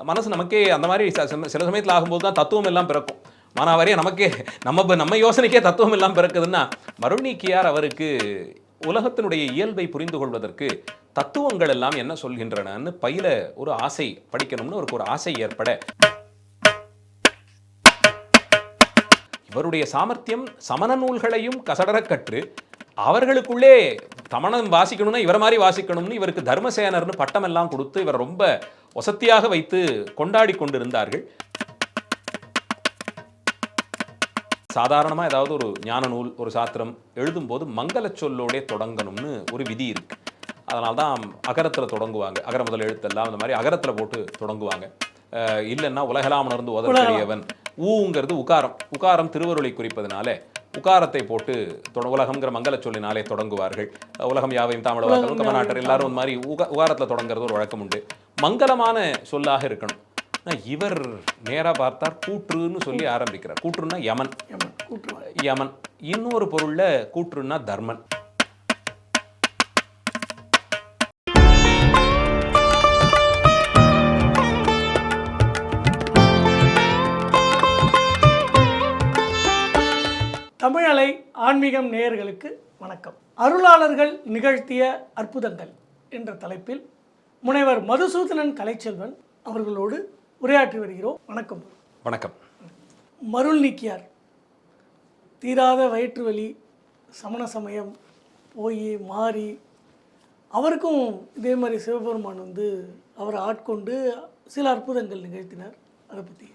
மனசு நமக்கே அந்த மாதிரி சில- சமயத்தில் ஆகும்போது தான் தத்துவம் எல்லாம் பிறக்கும். மானாவாரியே நமக்கே நம்ம நம்ம யோசனைக்கே தத்துவம் எல்லாம் பிறக்குதுன்னா மருணிக்கியார் அவருக்கு உலகத்தினுடைய இயல்பை புரிந்து கொள்வதற்கு தத்துவங்கள் எல்லாம் என்ன சொல்கின்றனன்னு பயில ஒரு ஆசை படிக்கணும்னு அவருக்கு ஒரு ஆசை ஏற்பட. இவருடைய சாமர்த்தியம் சமண நூல்களையும் கசடரக் கற்று அவர்களுக்குள்ளே தமணம் வாசிக்கணும்னா இவர மாதிரி வாசிக்கணும்னு இவருக்கு தர்மசேனர்னு பட்டம் எல்லாம் கொடுத்து இவர் ரொம்ப வசத்தியாக வைத்து கொண்டாடி கொண்டிருந்தார்கள். சாதாரணமா ஏதாவது ஒரு ஞான நூல் ஒரு சாத்திரம் எழுதும்போது மங்கள சொல்லோடே தொடங்கணும்னு ஒரு விதி இருக்கு. அதனால தான் அகரத்துல தொடங்குவாங்க. அகர முதல் எழுத்தெல்லாம் அந்த மாதிரி அகரத்துல போட்டு தொடங்குவாங்க. இல்லைன்னா உலகலாம் உணர்ந்து ஓதற்கரியவன் ஊங்கிறது உகாரம். உகாரம் திருவருளை குறிப்பதனால உகாரத்தை போட்டு தொட- உலகம்ங்கிற மங்கள சொல்லினாலே தொடங்குவார்கள். உலகம் யாவையும் தமிழவாக்களும் தமிழ்நாட்டர் எல்லாரும் இந்த மாதிரி உக உகாரத்துல தொடங்குறது ஒரு வழக்கம் உண்டு. மங்களமான சொல்லாக இருக்கணும். இவர் நேரா பார்த்தார் கூற்றுன்னு சொல்லி ஆரம்பிக்கிறார். கூற்றுன்னா யமன். கூட்டுவாங்க யமன். இன்னொரு பொருள்ல கூற்றுன்னா தர்மன். ஆன்மீகம் நேயர்களுக்கு வணக்கம். அருளாளர்கள் நிகழ்த்திய அற்புதங்கள் என்ற தலைப்பில் முனைவர் மதுசூதனன் கலைச்செல்வன் அவர்களோடு உரையாற்றி வருகிறோம். வணக்கம். வணக்கம். மருள் நீக்கியார். தீராத வயிற்று வலி சமண சமயம் போய் மாறி அவருக்கும் இதே மாதிரி சிவபெருமான் வந்து அவரை ஆட்கொண்டு சில அற்புதங்கள் நிகழ்த்தினார். அதை பற்றி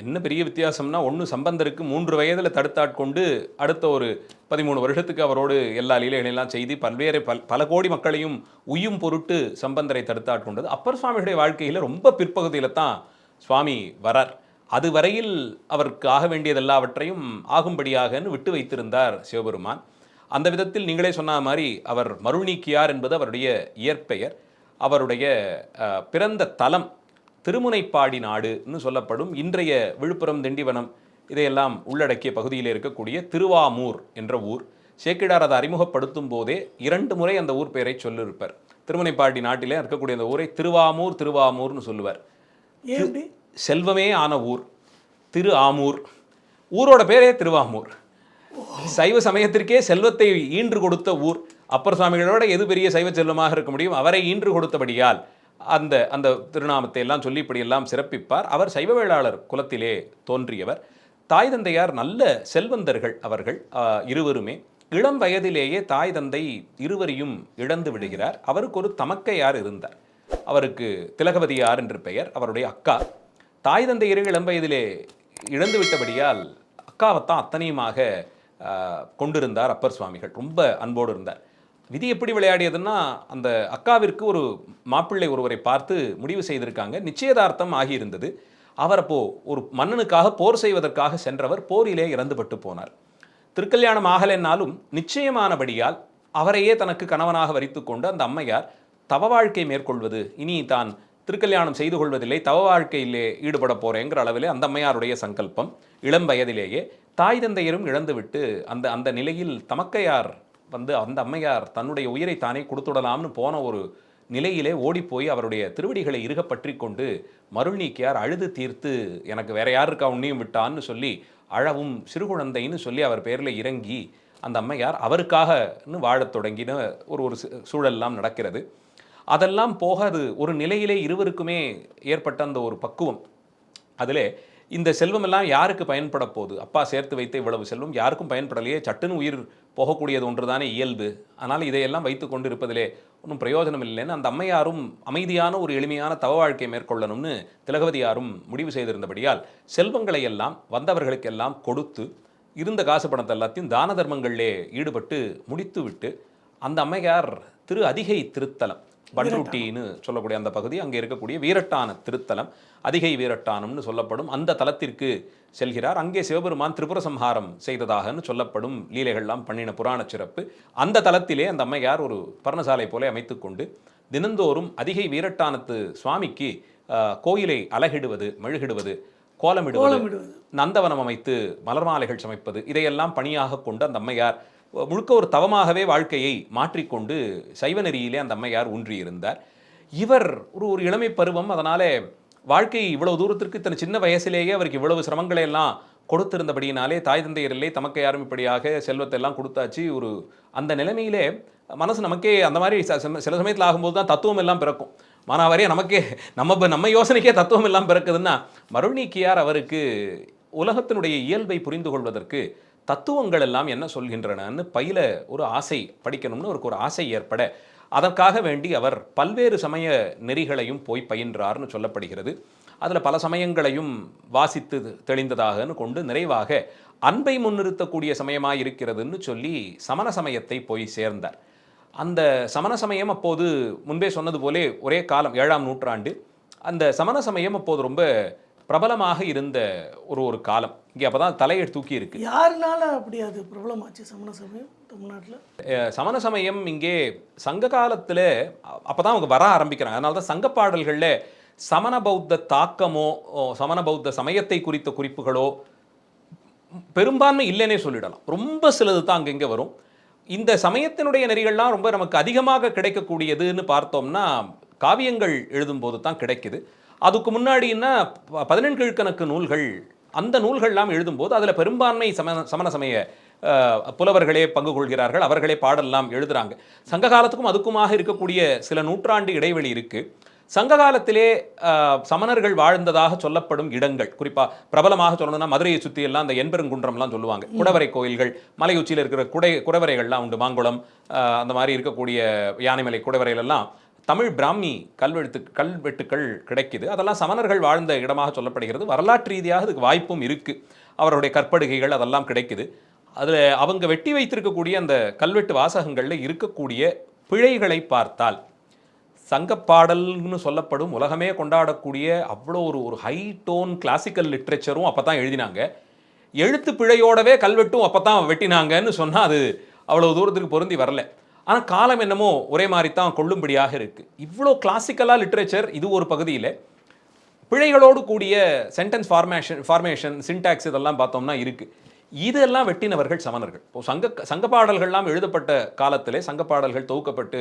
என்ன பெரிய வித்தியாசம்னா ஒன்று சம்பந்தருக்கு மூன்று வயதில் தடுத்தாட்கொண்டு அடுத்த ஒரு பதிமூணு வருஷத்துக்கு அவரோடு எல்லா லீலைகளெல்லாம் செய்து பல்வேறு பல் பல கோடி மக்களையும் உய்யும் பொருட்டு சம்பந்தரை தடுத்தாட்கொண்டது. அப்பர் சுவாமிகளுடைய வாழ்க்கையில் ரொம்ப பிற்பகுதியில் தான் சுவாமி வரார். அது வரையில் அவருக்கு ஆக வேண்டியது எல்லாவற்றையும் ஆகும்படியாகன்னு விட்டு வைத்திருந்தார் சிவபெருமான். அந்த விதத்தில் நீங்களே சொன்ன மாதிரி அவர் மருள்நீக்கியார் என்பது அவருடைய இயற்பெயர். அவருடைய பிறந்த தலம் திருமுனைப்பாடி நாடுன்னு சொல்லப்படும் இன்றைய விழுப்புரம் திண்டிவனம் இதையெல்லாம் உள்ளடக்கிய பகுதியில் இருக்கக்கூடிய திருவாமூர் என்ற ஊர். சேக்கிடார் அதை அறிமுகப்படுத்தும் போதே இரண்டு முறை அந்த ஊர் பெயரை சொல்லியிருப்பார். திருமுனைப்பாடி நாட்டிலே இருக்கக்கூடிய அந்த ஊரை திருவாமூர் திருவாமூர்னு சொல்லுவார். செல்வமே ஆன ஊர். திரு ஆமூர். ஊரோட பேரே திருவாமூர். சைவ சமயத்திற்கே செல்வத்தை ஈன்று கொடுத்த ஊர். அப்பர் சுவாமிகளோட எது பெரிய சைவ செல்வமாக இருக்க முடியும்? அவரை ஈன்று கொடுத்தபடியால் அந்த அந்த திருநாமத்தை எல்லாம் சொல்லி இப்படியெல்லாம் சிறப்பிப்பார். அவர் சைவ வேளாளர் குலத்திலே தோன்றியவர். தாய் தந்தையார் நல்ல செல்வந்தர்கள் அவர்கள் இருவருமே. இளம் வயதிலேயே தாய் தந்தை இருவரையும் இழந்து விடுகிறார். அவருக்கு ஒரு தமக்கையார் இருந்தார். அவருக்கு திலகவதியார் என்று பெயர் அவருடைய அக்கா. தாய் தந்தையரை இளம் வயதிலே இழந்து விட்டபடியால் அக்காவைத்தான் அத்தனையுமாக கொண்டிருந்தார் அப்பர் சுவாமிகள். ரொம்ப அன்போடு இருந்தார். விதி எப்படி விளையாடியதுன்னா அந்த அக்காவிற்கு ஒரு மாப்பிள்ளை ஒருவரை பார்த்து முடிவு செய்திருக்காங்க. நிச்சயதார்த்தம் ஆகியிருந்தது. அவர் அப்போது ஒரு மன்னனுக்காக போர் செய்வதற்காக சென்றவர் போரிலே இறந்துபட்டு போனார். திருக்கல்யாணம் ஆகலைன்னாலும் நிச்சயமானபடியால் அவரையே தனக்கு கணவனாக வரித்துக்கொண்டு அந்த அம்மையார் தவ வாழ்க்கை மேற்கொள்வது இனி தான் திருக்கல்யாணம் செய்து கொள்வதில்லை தவ வாழ்க்கையிலே ஈடுபட போகிறேங்கிற அளவிலே அந்த அம்மையாருடைய சங்கல்பம் இளம் வயதிலேயே தாய் தந்தையரும் இழந்துவிட்டு அந்த அந்த நிலையில் தமக்கையார் வந்து அந்த அம்மையார் தன்னுடைய உயிரை தானே கொடுத்துடலாம்னு போன ஒரு நிலையிலே ஓடிப்போய் அவருடைய திருவடிகளை இறுக பற்றி கொண்டு மருள் நீக்கியார் அழுது தீர்த்து எனக்கு வேற யார் இருக்கா? உன்னையும் விட்டான்னு சொல்லி அழவும் சிறுகுழந்தைன்னு சொல்லி அவர் பேரில் இறங்கி அந்த அம்மையார் அவருக்காகன்னு வாழத் தொடங்கின ஒரு ஒரு சு- சூழல்லாம் நடக்கிறது. அதெல்லாம் போக அது ஒரு நிலையிலே இருவருக்குமே ஏற்பட்ட அந்த ஒரு பக்குவம். அதிலே இந்த செல்வம் எல்லாம் யாருக்கு பயன்பட போகுது அப்பா சேர்த்து வைத்த இவ்வளவு செல்வம் யாருக்கும் பயன்படலையே. சட்டுன்னு உயிர் போகக்கூடியது ஒன்றுதானே இயல்பு. அதனால் இதையெல்லாம் வைத்து கொண்டு இருப்பதிலே ஒன்றும் பிரயோஜனம் இல்லைன்னு அந்த அம்மையாரும் அமைதியான ஒரு எளிமையான தவ வாழ்க்கை மேற்கொள்ளணும்னு திலகவதியாரும் முடிவு செய்திருந்தபடியால் செல்வங்களை எல்லாம் வந்தவர்களுக்கெல்லாம் கொடுத்து இருந்த காசு பணத்தை எல்லாத்தையும் தான தர்மங்களிலே ஈடுபட்டு முடித்து விட்டு அந்த அம்மையார் திரு அதிகை திருத்தலம் பண்ருட்டின்னு சொல்லக்கூடிய அந்த பகுதி அங்கே இருக்கக்கூடிய வீரட்டான திருத்தலம் அதிகை வீரட்டானம்னு சொல்லப்படும். அந்த தலத்திற்கு செல்கிறார். அங்கே சிவபெருமான் திரிபுர சம்ஹாரம் செய்ததாகன்னு சொல்லப்படும் லீலைகள்லாம் பண்ணின புராண சிறப்பு. அந்த தலத்திலே அந்த அம்மையார் ஒரு பர்ணசாலை போல அமைத்துக்கொண்டு தினந்தோறும் அதிகை வீரட்டானத்து சுவாமிக்கு கோயிலை அலகிடுவது மெழுகிடுவது கோலமிடுவது நந்தவனம் அமைத்து மலர் மாலைகள் சமைப்பது இதையெல்லாம் பணியாக கொண்டு அந்த அம்மையார் முழுக்க ஒரு தவமாகவே வாழ்க்கையை மாற்றிக்கொண்டு சைவ நெறியிலே அந்த அம்மையார் ஊன்றியிருந்தார். இவர் ஒரு ஒரு இளமை பருவம். அதனால் வாழ்க்கை இவ்வளவு தூரத்திற்கு தன் சின்ன வயசிலேயே அவருக்கு இவ்வளவு சிரமங்களை எல்லாம் கொடுத்திருந்தபடியினாலே தாய் தந்தையர் இல்லை தமக்கு யாரும் இப்படியாக செல்வத்தை எல்லாம் கொடுத்தாச்சு. ஒரு அந்த நிலைமையிலே மனசு நமக்கே அந்த மாதிரி ச- சில சமயத்தில் ஆகும்போது தான் தத்துவம் எல்லாம் பிறக்கும். மானாவாரியே நமக்கே நம்ம நம்ம யோசனைக்கே தத்துவம் எல்லாம் பிறக்குதுன்னா மருள்நீக்கியார் அவருக்கு உலகத்தினுடைய இயல்பை புரிந்து கொள்வதற்கு தத்துவங்கள் எல்லாம் என்ன சொல்கின்றனன்னு பயில ஒரு ஆசை படிக்கணும்னு அவருக்கு ஒரு ஆசை ஏற்பட அதற்காக வேண்டி அவர் பல்வேறு சமய நெறிகளையும் போய் பயின்றார்னு சொல்லப்படுகிறது. அதில் பல சமயங்களையும் வாசித்து தெளிந்ததாகன்னு கொண்டு நிறைவாக அன்பை முன்னிறுத்தக்கூடிய சமயமாக இருக்கிறதுன்னு சொல்லி சமண சமயத்தை போய் சேர்ந்தார். அந்த சமண சமயம் அப்போது முன்பே சொன்னது போலே ஒரே காலம் ஏழாம் நூற்றாண்டு. அந்த சமண சமயம் அப்போது ரொம்ப பிரபலமாக இருந்த ஒரு ஒரு காலம். இங்கே அப்போ தான் தலையை தூக்கி இருக்கு. யாருனால அப்படி அது பிரபலமாச்சு சமண சமயம் தமிழ்நாட்டில்? சமண சமயம் இங்கே சங்க காலத்தில் அப்போ தான் அவங்க வர ஆரம்பிக்கிறாங்க. அதனால தான் சங்க பாடல்களில் சமண பௌத்த தாக்கமோ சமண பௌத்த சமயத்தை குறித்த குறிப்புகளோ பெரும்பான்மை இல்லைன்னே சொல்லிடலாம். ரொம்ப சிலது தான் அங்கங்கே வரும். இந்த சமயத்தினுடைய நெறிகள்லாம் ரொம்ப நமக்கு அதிகமாக கிடைக்கக்கூடியதுன்னு பார்த்தோம்னா காவியங்கள் எழுதும்போது தான் கிடைக்குது. அதுக்கு முன்னாடின்னா ப- பதினெண்கீழ்கணக்கு நூல்கள் அந்த நூல்கள்லாம் எழுதும்போது அதில் பெரும்பான்மை சமண சமண சமய புலவர்களே பங்கு கொள்கிறார்கள் அவர்களே பாடல்லாம் எழுதுறாங்க. சங்க காலத்துக்கும் அதுக்குமாக இருக்கக்கூடிய சில நூற்றாண்டு இடைவெளி இருக்குது சங்க காலத்திலே சமணர்கள் வாழ்ந்ததாக சொல்லப்படும் இடங்கள் குறிப்பா பிரபலமாக சொல்லணும்னா மதுரையை சுற்றி எல்லாம் அந்த என்பெருங்குன்றம்லாம் சொல்லுவாங்க. குடவரை கோயில்கள் மலை உச்சியில் இருக்கிற குடை குடவரைகள்லாம் உண்டு. மாங்குளம் அந்த மாதிரி இருக்கக்கூடிய யானைமலை குடவரைகள் எல்லாம் தமிழ் பிராமி கல்வெழுத்து கல்வெட்டுக்கள் கிடைக்குது. அதெல்லாம் சமணர்கள் வாழ்ந்த இடமாக சொல்லப்படுகிறது. வரலாற்று ரீதியாக அதுக்கு வாய்ப்பும் இருக்குது அவருடைய கற்படுகைகள் அதெல்லாம் கிடைக்குது. அதில் அவங்க வெட்டி வைத்திருக்கக்கூடிய அந்த கல்வெட்டு வாசகங்களில் இருக்கக்கூடிய பிழைகளை பார்த்தால் சங்கப்பாடல்னு சொல்லப்படும் உலகமே கொண்டாடக்கூடிய அவ்வளோ ஒரு ஒரு ஹை டோன் கிளாசிக்கல் லிட்ரேச்சரும் அப்போ தான் எழுதினாங்க. எழுத்து பிழையோடவே கல்வெட்டும் அப்போ தான் வெட்டினாங்கன்னு சொன்னால் அது அவ்வளோ தூரத்துக்கு பொருந்தி வரல. ஆனால் காலம் என்னமோ ஒரே மாதிரி தான் கொள்ளும்படியாக இருக்குது இவ்வளோ கிளாசிக்கலாக லிட்ரேச்சர் இது ஒரு பகுதியில். பிழைகளோடு கூடிய சென்டென்ஸ் ஃபார்மேஷன் ஃபார்மேஷன் சின்டாக்ஸ் இதெல்லாம் பார்த்தோம்னா இருக்குது இதெல்லாம் வெட்டினவர்கள் சமணர்கள். இப்போ சங்க சங்க பாடல்கள்லாம் எழுதப்பட்ட காலத்திலே சங்க பாடல்கள் தொகுக்கப்பட்டு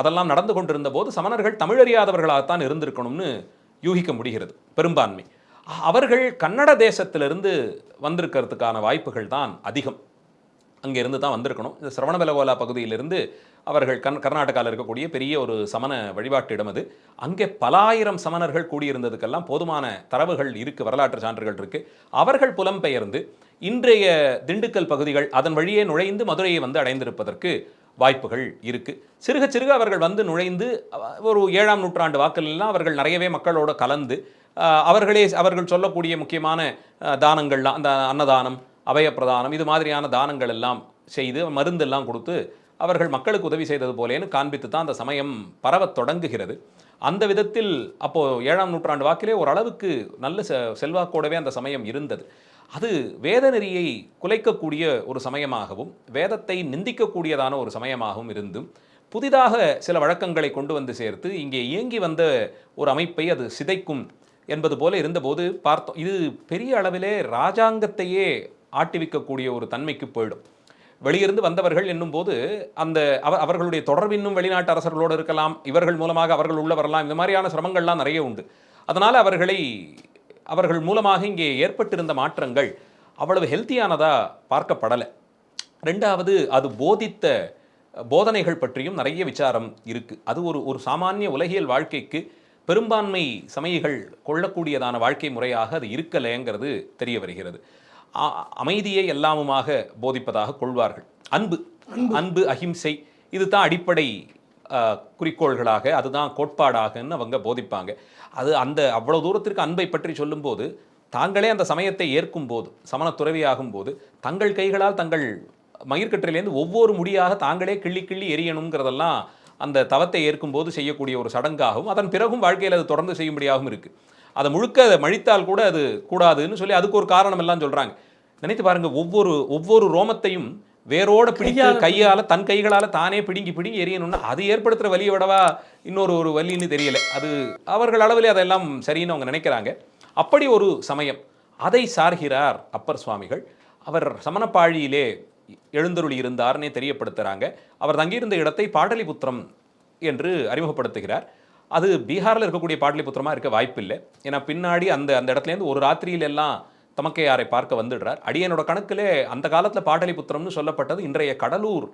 அதெல்லாம் நடந்து கொண்டிருந்த போது சமணர்கள் தமிழறியாதவர்களாகத்தான் இருந்திருக்கணும்னு யூகிக்க முடிகிறது பெரும்பான்மை. அவர்கள் கன்னட தேசத்திலிருந்து வந்திருக்கிறதுக்கான வாய்ப்புகள் தான் அதிகம். அங்கேருந்து தான் வந்திருக்கணும். இந்த சிரவணபெலகோலா பகுதியிலிருந்து அவர்கள் கண் கர்நாடகாவில் இருக்கக்கூடிய பெரிய ஒரு சமண வழிபாட்டு இடம் அது. அங்கே பல ஆயிரம் சமணர்கள் கூடியிருந்ததுக்கெல்லாம் போதுமான தரவுகள் இருக்குது வரலாற்று சான்றுகள் இருக்குது அவர்கள் புலம்பெயர்ந்து இன்றைய திண்டுக்கல் பகுதிகள் அதன் வழியே நுழைந்து மதுரையை வந்து அடைந்திருப்பதற்கு வாய்ப்புகள் இருக்குது சிறுக சிறுக அவர்கள் வந்து நுழைந்து ஒரு ஏழாம் நூற்றாண்டு வாக்கிலெல்லாம் அவர்கள் நிறையவே மக்களோடு கலந்து அவர்களே அவர்கள் சொல்லக்கூடிய முக்கியமான தானங்கள்லாம் அந்த அன்னதானம் அபயப்பிரதானம் இது மாதிரியான தானங்கள் எல்லாம் செய்து மருந்தெல்லாம் கொடுத்து அவர்கள் மக்களுக்கு உதவி செய்தது போலேன்னு காண்பித்து தான் அந்த சமயம் பரவத் தொடங்குகிறது. அந்த விதத்தில் அப்போது ஏழாம் நூற்றாண்டு வாக்கிலே ஓரளவுக்கு நல்ல செ செல்வாக்கோடவே அந்த சமயம் இருந்தது. அது வேத நெறியை குலைக்கக்கூடிய ஒரு சமயமாகவும் வேதத்தை நிந்திக்கக்கூடியதான ஒரு சமயமாகவும் இருந்தும் புதிதாக சில வழக்கங்களை கொண்டு வந்து சேர்த்து இங்கே இயங்கி வந்த ஒரு அமைப்பை அது சிதைக்கும் என்பது போல இருந்தபோது பார்த்தோம். இது பெரிய அளவிலே ராஜாங்கத்தையே ஆட்டிவிக்கக்கூடிய ஒரு தன்மைக்கு போயிடும். வெளியிருந்து வந்தவர்கள் என்னும்போது அந்த அவர்களுடைய தொடர்பு இன்னும் வெளிநாட்டு அரசர்களோடு இருக்கலாம் இவர்கள் மூலமாக அவர்கள் உள்ள வரலாம் இந்த மாதிரியான சிரமங்கள்லாம் நிறைய உண்டு. அதனால் அவர்களை அவர்கள் மூலமாக இங்கே ஏற்பட்டிருந்த மாற்றங்கள் அவ்வளவு ஹெல்த்தியானதா பார்க்கப்படலை. ரெண்டாவது அது போதித்த போதனைகள் பற்றியும் நிறைய விசாரம் இருக்கு. அது ஒரு ஒரு சாமானிய உலகியல் வாழ்க்கைக்கு பெரும்பான்மை சமயிகள் கொள்ளக்கூடியதான வாழ்க்கை முறையாக அது இருக்கலைங்கிறது தெரிய வருகிறது. அமைதியை எல்லாமுமாக போதிப்பதாக கொள்வார்கள். அன்பு அன்பு. அஹிம்சை இதுதான் அடிப்படை குறிக்கோள்களாக அதுதான் கோட்பாடாகன்னு அவங்க போதிப்பாங்க. அது அந்த அவ்வளவு தூரத்திற்கு அன்பை பற்றி சொல்லும்போது தாங்களே அந்த சமயத்தை ஏற்கும் போது சமண துறவியாகும் போது தங்கள் கைகளால் தங்கள் மயிர்கற்றிலேருந்து ஒவ்வொரு முடியாக தாங்களே கிள்ளி கிள்ளி எரியணுங்கிறதெல்லாம் அந்த தவத்தை ஏற்கும்போது செய்யக்கூடிய ஒரு சடங்காகவும் அதன் பிறகும் வாழ்க்கையில் அது தொடர்ந்து செய்யும்படியாகவும் இருக்குது அதை முழுக்க அதை மழித்தால் கூட அது கூடாதுன்னு சொல்லி அதுக்கு ஒரு காரணம் எல்லாம் சொல்கிறாங்க நினைத்து பாருங்க ஒவ்வொரு ஒவ்வொரு ரோமத்தையும் வேரோட பிடித்து கையால. தன் கைகளால தானே பிடுங்கி பிடுங்கி எரியணும்னா அது ஏற்படுத்துற வலியை விடவா இன்னொரு ஒரு வலின்னு தெரியல. அது அவர்கள் அளவிலே அதெல்லாம் சரின்னு அவங்க நினைக்கிறாங்க. அப்படி ஒரு சமயம் அதை சார்கிறார் அப்பர் சுவாமிகள். அவர் சமணப்பாழியிலே எழுந்தருளி இருந்தார்னே தெரியப்படுத்துறாங்க. அவர் தங்கியிருந்த இடத்தை பாடலிபுத்திரம் என்று அறிமுகப்படுத்துகிறார். அது பீகாரில் இருக்கக்கூடிய பாடலிபுத்திரமா இருக்க வாய்ப்பில்லை. ஏன்னா பின்னாடி அந்த அந்த இடத்துலேருந்து ஒரு ராத்திரியில எல்லாம் தமக்கையாரை பார்க்க வந்துடுறார். அடியனோட கணக்கிலே அந்த காலத்தில் பாடலிபுத்திரம்னு சொல்லப்பட்டது இன்றைய கடலூர்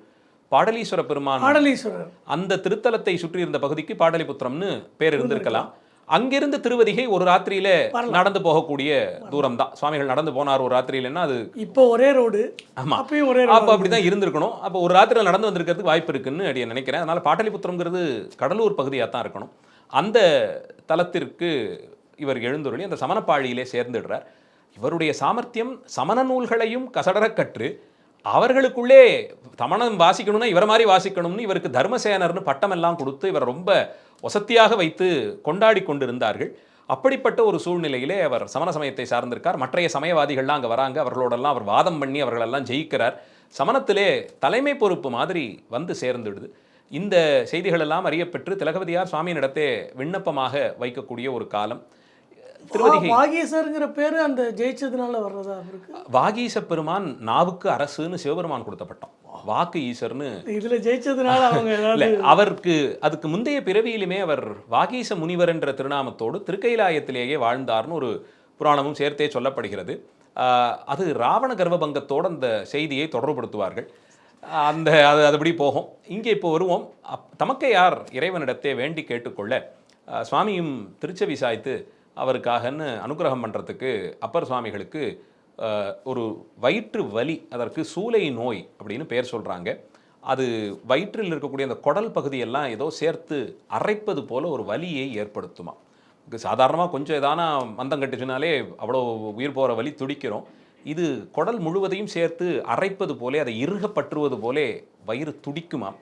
பாடலீஸ்வர பெருமான். பாடலீஸ்வரர். அந்த திருத்தலத்தை சுற்றி இருந்த பகுதிக்கு பாடலிபுத்திரம்னு பேர் இருந்திருக்கலாம். அங்கிருந்து திருவதிகை ஒரு ராத்திரியில நடந்து போகக்கூடிய தூரம் தான் சுவாமிகள் நடந்து போனார் ஒரு ராத்திரியிலன்னா அது இப்போ ஒரே ரோடு. ஆமா. அப்பயும் ஒரே அப்போ அப்படிதான் இருந்திருக்கணும். அப்போ ஒரு ராத்திரியில் நடந்து வந்திருக்கிறதுக்கு வாய்ப்பு இருக்குன்னு அடிய நினைக்கிறேன். அதனால பாட்டலிபுத்திரம்ங்கிறது கடலூர் பகுதியாக தான் இருக்கணும். அந்த தலத்திற்கு இவர் எழுந்துருளி அந்த சமணப்பாழியிலே சேர்ந்துடுறார். இவருடைய சாமர்த்தியம் சமண நூல்களையும் கசடரக் கற்று அவர்களுக்குள்ளே சமணம் வாசிக்கணும்னா இவர மாதிரி வாசிக்கணும்னு இவருக்கு தர்மசேனர்னு பட்டமெல்லாம் கொடுத்து இவர் ரொம்ப வசத்தியாக வைத்து கொண்டாடி கொண்டிருந்தார்கள். அப்படிப்பட்ட ஒரு சூழ்நிலையிலே அவர் சமண சமயத்தை சார்ந்திருக்கார். மற்றைய சமயவாதிகள்லாம் அங்கே வராங்க. அவர்களோடெல்லாம் அவர் வாதம் பண்ணி அவர்களெல்லாம் ஜெயிக்கிறார். சமணத்திலே தலைமை பொறுப்பு மாதிரி வந்து சேர்ந்துடுது. இந்த செய்திகள் எல்லாம் அறியப்பெற்று திலகவதியார் சுவாமியினிடத்தே விண்ணப்பமாக வைக்கக்கூடிய ஒரு காலம். திருவதிகை வாகீசருங்கிற பேரு அந்த ஜெயிச்சதுனால வர்றதா வாகீச பெருமான் நாவுக்கு அரசுன்னு சிவபெருமான் கொடுத்த பட்டம் வாக்கு ஈசர்னு. இதுல ஜெயிச்சதுனால அவங்க அவருக்கு அதுக்கு முந்தைய பிறவியிலுமே அவர் வாகீச முனிவர் என்ற திருநாமத்தோடு திருக்கைலாயத்திலேயே வாழ்ந்தார்னு ஒரு புராணமும் சேர்த்தே சொல்லப்படுகிறது. அது ராவண கர்வபங்கத்தோடு அந்த செய்தியை தொடர்புபடுத்துவார்கள். அந்த அது அதுபடி போகும். இங்கே இப்போ வருவோம். அப் தமக்கையார் இறைவனிடத்தே வேண்டி கேட்டுக்கொள்ள சுவாமியும் திருச்செவி சாய்த்து அவருக்காகன்னு அனுகிரகம் பண்ணுறதுக்கு அப்பர் சுவாமிகளுக்கு ஒரு வயிற்று வலி அதற்கு சூலை நோய் அப்படின்னு பெயர் சொல்கிறாங்க அது வயிற்றில் இருக்கக்கூடிய அந்த குடல் பகுதியெல்லாம் ஏதோ சேர்த்து அரைப்பது போல ஒரு வலியை ஏற்படுத்துமா. சாதாரணமாக கொஞ்சம் எதானா மந்தம் கட்டுச்சுனாலே அவ்வளோ உயிர் போகிற வலி துடிக்கிறோம். இது குடல் முழுவதையும் சேர்த்து அரைப்பது போலே அதை இறுகப்பற்றுவது போலே வயிறு துடிக்குமாம்.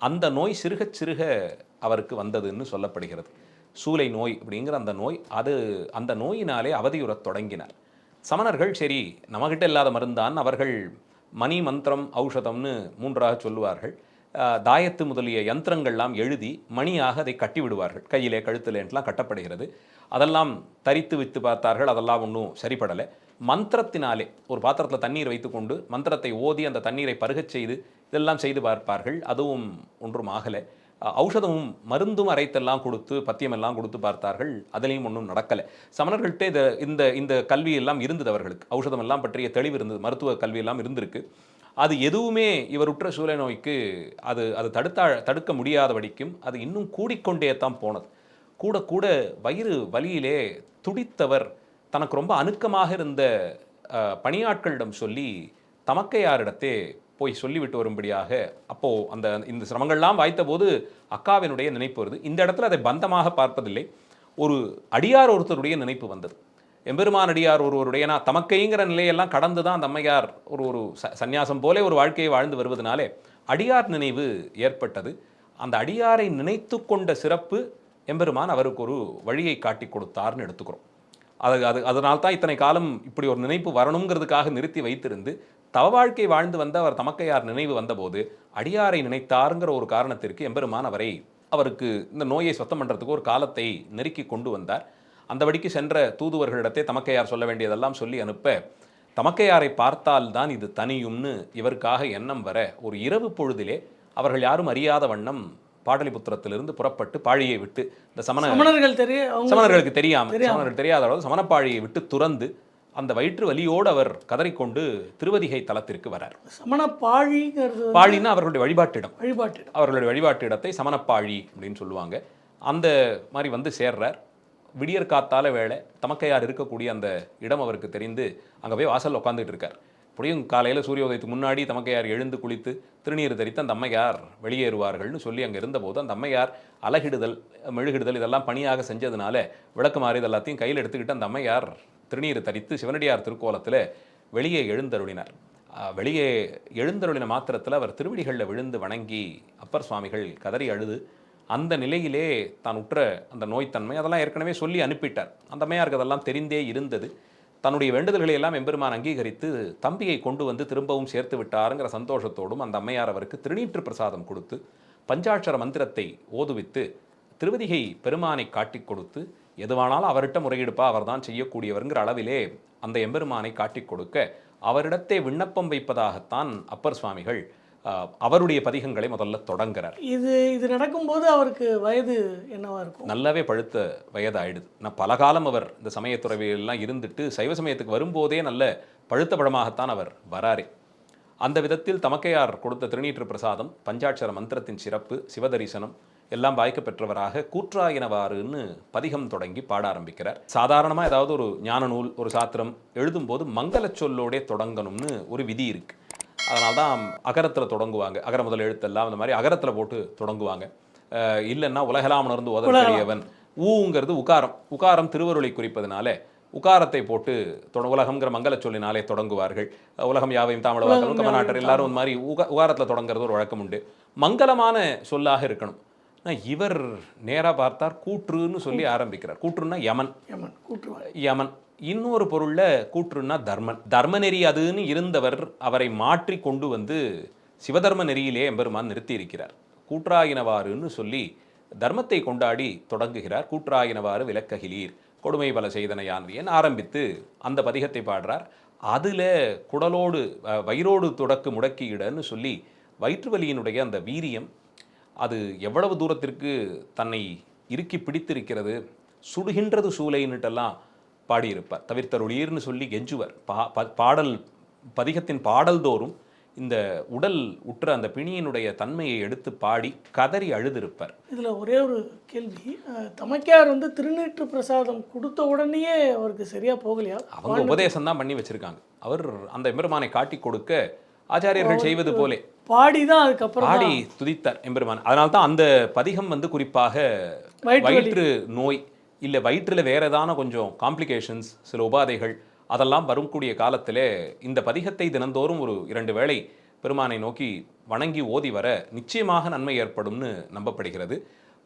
அந்த நோய் சிறுகச் சிறுக அவருக்கு வந்ததுன்னு சொல்லப்படுகிறது. சூலை நோய் அப்படிங்கிற அந்த நோய் அது அந்த நோயினாலே அவதியுறத் தொடங்கினார். சமணர்கள் சரி நம்மகிட்ட இல்லாத மருந்தான் அவர்கள் மணி மந்திரம் ஔஷதம்னு மூன்றாக சொல்லுவார்கள். தாயத்து முதலிய யந்திரங்கள்லாம் எழுதி மணியாக அதை கட்டி விடுவார்கள். கையிலே கழுத்திலேன்ட்டுலாம் கட்டப்படுகிறது. அதெல்லாம் தரித்து வித்து பார்த்தார்கள் அதெல்லாம் ஒன்றும் சரிப்படலை. மந்திரத்தினாலே ஒரு பாத்திரத்தில் தண்ணீர் வைத்துக்கொண்டு மந்திரத்தை ஓதி அந்த தண்ணீரை பருகச் செய்து இதெல்லாம் செய்து பார்ப்பார்கள். அதுவும் ஒன்றும் ஆகலை. ஔஷதமும் மருந்தும் அரைத்தெல்லாம் கொடுத்து பத்தியமெல்லாம் கொடுத்து பார்த்தார்கள். அதுலேயும் ஒன்றும் நடக்கலை. சமணர்கள்ட்ட இந்த இந்த இந்த கல்வியெல்லாம் இருந்தது அவர்களுக்கு. ஔஷதம் எல்லாம் பற்றிய தெளிவு இருந்தது. மருத்துவ கல்வியெல்லாம் இருந்திருக்கு. அது எதுவுமே இவருற்ற சூழ நோய்க்கு அது அது தடுத்தா தடுக்க முடியாதபடிக்கும் அது இன்னும் கூடிக்கொண்டே தான் போனது. கூட கூட வயிறு வலியிலே துடித்தவர் தனக்கு ரொம்ப அணுக்கமாக இருந்த பணியாட்களிடம் சொல்லி தமக்கையாரிடத்தே போய் சொல்லிவிட்டு வரும்படியாக அப்போது அந்த இந்த சிரமங்கள்லாம் வாய்த்த போது அக்காவினுடைய நினைப்பு வருது. இந்த இடத்துல அதை பந்தமாக பார்ப்பதில்லை. ஒரு அடியார் ஒருத்தருடைய நினைப்பு வந்தது. எம்பெருமான் அடியார் ஒருவருடைய நான் தமக்கைங்கிற நிலையெல்லாம் கடந்து தான் அந்த அம்மையார் ஒரு ஒரு ச சந்நியாசம் போலே ஒரு வாழ்க்கையை வாழ்ந்து வருவதனாலே அடியார் நினைவு ஏற்பட்டது. அந்த அடியாரை நினைத்து கொண்ட சிறப்பு எம்பெருமான் அவருக்கு ஒரு வழியை காட்டி கொடுத்தார்னு எடுத்துக்கிறோம். அது அது அதனால் தான் இத்தனை காலம் இப்படி ஒரு நினைப்பு வரணுங்கிறதுக்காக நிறுத்தி வைத்திருந்து தவ வாழ்க்கை வாழ்ந்து வந்த அவர் தமக்கையார் நினைவு வந்தபோது அடியாரை நினைத்தாருங்கிற ஒரு காரணத்திற்கு எம்பெருமான் அவரை அவருக்கு இந்த நோயை சுத்தம் பண்ணுறதுக்கு ஒரு காலத்தை நெருக்கி கொண்டு வந்தார். அந்த வழிக்கு சென்ற தூதுவர்களிடத்தே தமக்கையார் சொல்ல வேண்டியதெல்லாம் சொல்லி அனுப்ப தமக்கையாரை பார்த்தால்தான் இது தனியும்னு இவருக்காக எண்ணம் வர ஒரு இரவு பொழுதிலே அவர்கள் யாரும் அறியாத வண்ணம் பாடலிபுத்திரத்திலிருந்து புறப்பட்டு பாழியை விட்டு இந்த சமண சமணர்கள் தெரிய சமணர்களுக்கு தெரியாம சமணர்கள் தெரியாத அளவு சமணப்பாழியை விட்டு துறந்து அந்த வயிற்று வலியோடு அவர் கதறிக்கொண்டு திருவதிகை தலத்திற்கு வரார். சமண பாழிங்கிறது வந்து பாழின்னா அவர்களுடைய வழிபாட்டிடம். வழிபாட்டு அவர்களுடைய வழிபாட்டு இடத்தை சமணப்பாழி அப்படின்னு சொல்லுவாங்க. அந்த மாதிரி வந்து சேர்றார். விடியற் காத்தால வேளை தமக்கையார் இருக்கக்கூடிய அந்த இடம் அவருக்கு தெரிந்து அங்கே போய் வாசல்ல உட்காந்துட்டு இருக்கார். அப்படியும் காலையில் சூரிய உதயத்துக்கு முன்னாடி தமக்கையார் எழுந்து குளித்து திருநீர் தரித்து அந்த அம்மையார் வெளியேறுவார்கள்னு சொல்லி அங்கே இருந்தபோது அந்த அம்மையார் அலகிடுதல் மெழுகிடுதல் இதெல்லாம் பணியாக செஞ்சதுனால விளக்கு இது எல்லாத்தையும் கையில் எடுத்துக்கிட்டு அந்த அம்மையார் திருநீர் தரித்து சிவனடியார் திருக்கோலத்தில் வெளியே எழுந்தருளினார். வெளியே எழுந்தருளின மாத்திரத்தில் அவர் திருவடிகளில் விழுந்து வணங்கி அப்பர் சுவாமிகள் கதறி அழுது அந்த நிலையிலே தான் உற்ற அந்த நோய்த்தன்மை அதெல்லாம் ஏற்கனவே சொல்லி அனுப்பிட்டார். அந்த அம்மையாருக்கு அதெல்லாம் தெரிந்தே இருந்தது. தன்னுடைய வேண்டுதல்களை எல்லாம் எம்பெருமான் அங்கீகரித்து தம்பியை கொண்டு வந்து திரும்பவும் சேர்த்து விட்டாருங்கிற சந்தோஷத்தோடும் அந்த அம்மையார் அவருக்கு திருநீற்று பிரசாதம் கொடுத்து பஞ்சாட்சர மந்திரத்தை ஓதுவித்து திருவதிகை பெருமானை காட்டிக் கொடுத்து எதுவானாலும் அவர்கிட்ட முறையெடுப்பா அவர்தான் செய்யக்கூடியவருங்கிற அளவிலே அந்த எம்பெருமானை காட்டி கொடுக்க அவரிடத்தே விண்ணப்பம் வைப்பதாகத்தான் அப்பர் சுவாமிகள் அவருடைய பதிகங்களை முதல்ல தொடங்குறார். இது இது நடக்கும்போது அவருக்கு வயது என்னவா இருக்கும்? நல்லாவே பழுத்த வயது ஆயிடுது நான் பல காலம் அவர் இந்த சமயத்துறவியெல்லாம் இருந்துட்டு சைவ சமயத்துக்கு வரும்போதே நல்ல பழுத்த பழமாகத்தான் அவர் வராரே. அந்த விதத்தில் தமக்கையார் கொடுத்த திருநீற்று பிரசாதம் பஞ்சாட்சர மந்திரத்தின் சிறப்பு சிவதரிசனம் எல்லாம் வாய்க்க பெற்றவராக கூற்றாயினவாறுன்னு பதிகம் தொடங்கி பாட ஆரம்பிக்கிறார். சாதாரணமாக ஏதாவது ஒரு ஞான நூல் ஒரு சாத்திரம் எழுதும்போது மங்களச் சொல்லோடே தொடங்கணும்னு ஒரு விதி இருக்கு. அதனால தான் அகரத்தில் தொடங்குவாங்க. அகர முதல் எழுத்தெல்லாம் அந்த மாதிரி அகரத்தில் போட்டு தொடங்குவாங்க. இல்லைன்னா உலகலாம் உணர்ந்து உதவியவன் ஊங்கிறது உகாரம். உகாரம் திருவருளை குறிப்பதனால உகாரத்தை போட்டு தொட உலகம்ங்கிற மங்கள சொல்லினாலே தொடங்குவார்கள். உலகம் யாவையும் தாமிழவாக்களும் கமநாட்டர் எல்லாரும் இந்த மாதிரி உக உகாரத்தில் தொடங்குறது ஒரு வழக்கம் உண்டு. மங்களமான சொல்லாக இருக்கணும். இவர் நேரா பார்த்தார் கூற்றுன்னு சொல்லி ஆரம்பிக்கிறார். கூற்றுன்னா யமன். யமன் யமன். இன்னொரு பொருளில் கூற்றுன்னா தர்மன். தர்ம நெறி அதுன்னு இருந்தவர் அவரை மாற்றி கொண்டு வந்து சிவதர்ம நெறியிலே எம்பெருமான் நிறுத்தி இருக்கிறார் கூற்றாயினவாறுன்னு சொல்லி தர்மத்தை கொண்டாடி தொடங்குகிறார். கூற்றாயினவாறு விளக்ககிலீர் கொடுமை பல செய்தனையான் ஆரம்பித்து அந்த பதிகத்தை பாடுறார். அதில் குடலோடு வயிறோடு தொடக்கு முடக்கியிடன்னு சொல்லி வயிற்று வலியினுடைய அந்த வீரியம் அது எவ்வளவு தூரத்திற்கு தன்னை இறுக்கி பிடித்திருக்கிறது சுடுகின்றது சூளைன்னுட்டெல்லாம் பாடியிருப்பார். தவிர்த்தருளீர்னு சொல்லி கெஞ்சுவர். பா பாடல் பதிகத்தின் பாடல் தோறும் இந்த உடல் உற்ற அந்த பிணியினுடைய தன்மையை எடுத்து பாடி கதறி அழுதிருப்பார். இதுல ஒரே ஒரு கேள்வி. தமக்கையார் வந்து திருநீற்று பிரசாதம் கொடுத்த உடனேயே அவருக்கு சரியா போகலையா? அவங்க உபதேசம் தான் பண்ணி வச்சிருக்காங்க. அவர் அந்த எம்பெருமானை காட்டி கொடுக்க ஆச்சாரியர்கள் செய்வது போலே. பாடி தான் அதுக்கப்புறம் பாடி துதித்தார் எம்பெருமான். அதனால தான் அந்த பதிகம் வந்து குறிப்பாக. வயிற்று நோய் இல்லை வயிற்றில் வேறு ஏதான கொஞ்சம் காம்ப்ளிகேஷன்ஸ் சில உபாதைகள் அதெல்லாம் வரக்கூடிய காலத்திலே இந்த பதிகத்தை தினந்தோறும் ஒரு இரண்டு வேளை பெருமானை நோக்கி வணங்கி ஓதி வர நிச்சயமாக நன்மை ஏற்படும்னு நம்பப்படுகிறது.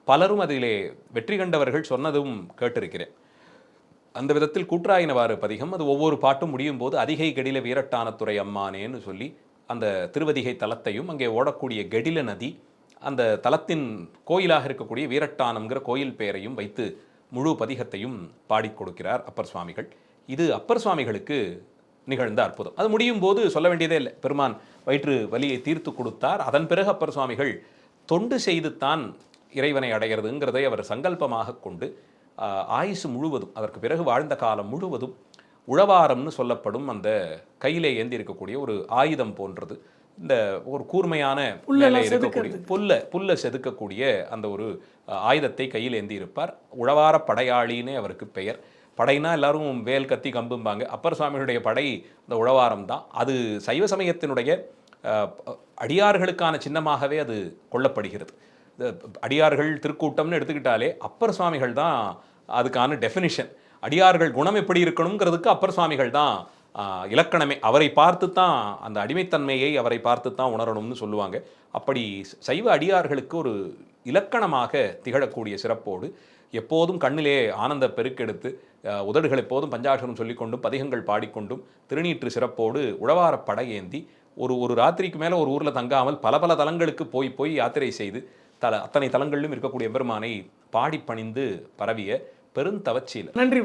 பலரும் அதிலே வெற்றி கண்டவர்கள் சொன்னதும் கேட்டிருக்கிறேன். அந்த விதத்தில் கூற்றாயினவாறு பதிகம் அது ஒவ்வொரு பாட்டும் முடியும் போது அதிகை கெடில வீரட்டானத்துறை அம்மானேன்னு சொல்லி அந்த திருவதிகை தலத்தையும் அங்கே ஓடக்கூடிய கெடில நதி அந்த தலத்தின் கோயிலாக இருக்கக்கூடிய வீரட்டானம்ங்கிற கோயில் பெயரையும் வைத்து முழு பதிகத்தையும் பாடிக் கொடுக்கிறார் அப்பர் சுவாமிகள். இது அப்பர் சுவாமிகளுக்கு நிகழ்ந்த அற்புதம். அது முடியும் போது சொல்ல வேண்டியதே இல்லை. பெருமான் வயிற்று வலியை தீர்த்து கொடுத்தார். அதன் பிறகு அப்பர் சுவாமிகள் தொண்டு செய்துத்தான் இறைவனை அடைகிறதுங்கிறதை அவர் சங்கல்பமாக கொண்டு ஆயுசு முழுவதும் அதற்கு பிறகு வாழ்ந்த காலம் முழுவதும் உழவாரம்னு சொல்லப்படும் அந்த கையிலே ஏந்தி இருக்கக்கூடிய ஒரு ஆயுதம் போன்றது. இந்த ஒரு கூர்மையான இருக்கக்கூடிய புல்ல புல்ல செதுக்கக்கூடிய அந்த ஒரு ஆயுதத்தை கையில் ஏந்தி இருப்பார் உழவார படையாளின்னே அவருக்கு பெயர். படைனா எல்லாரும் வேல் கத்தி கம்பும்பாங்க. அப்பர் சுவாமிகளுடைய படை இந்த உழவாரம் தான். அது சைவ சமயத்தினுடைய அஹ், அடியார்களுக்கான சின்னமாகவே அது கொள்ளப்படுகிறது அடியார்கள் திருக்கூட்டம்னு எடுத்துக்கிட்டாலே அப்பர் சுவாமிகள் தான் அதுக்கான டெஃபினிஷன் அடியார்கள் குணம் எப்படி இருக்கணுங்கிறதுக்கு அப்பர் சுவாமிகள் தான் இலக்கணமே. அவரை பார்த்து தான் அந்த அடிமைத்தன்மையை அவரை பார்த்து தான் உணரணும்னு சொல்லுவாங்க. அப்படி சைவ அடியார்களுக்கு ஒரு இலக்கணமாக திகழக்கூடிய சிறப்போடு எப்போதும் கண்ணிலே ஆனந்த பெருக்கெடுத்து உதடுகள் எப்போதும் பஞ்சாட்சரம் சொல்லிக்கொண்டும் பதிகங்கள் பாடிக்கொண்டும் திருநீற்று சிறப்போடு உழவார படையேந்தி ஒரு ஒரு ராத்திரிக்கு மேலே ஒரு ஊரில் தங்காமல் பல பல தலங்களுக்கு போய் போய் யாத்திரை செய்து தல அத்தனை தலங்களிலும் இருக்கக்கூடிய பெருமானை பாடி பணிந்து பரவிய பெருந்தவச்சியில் நன்றி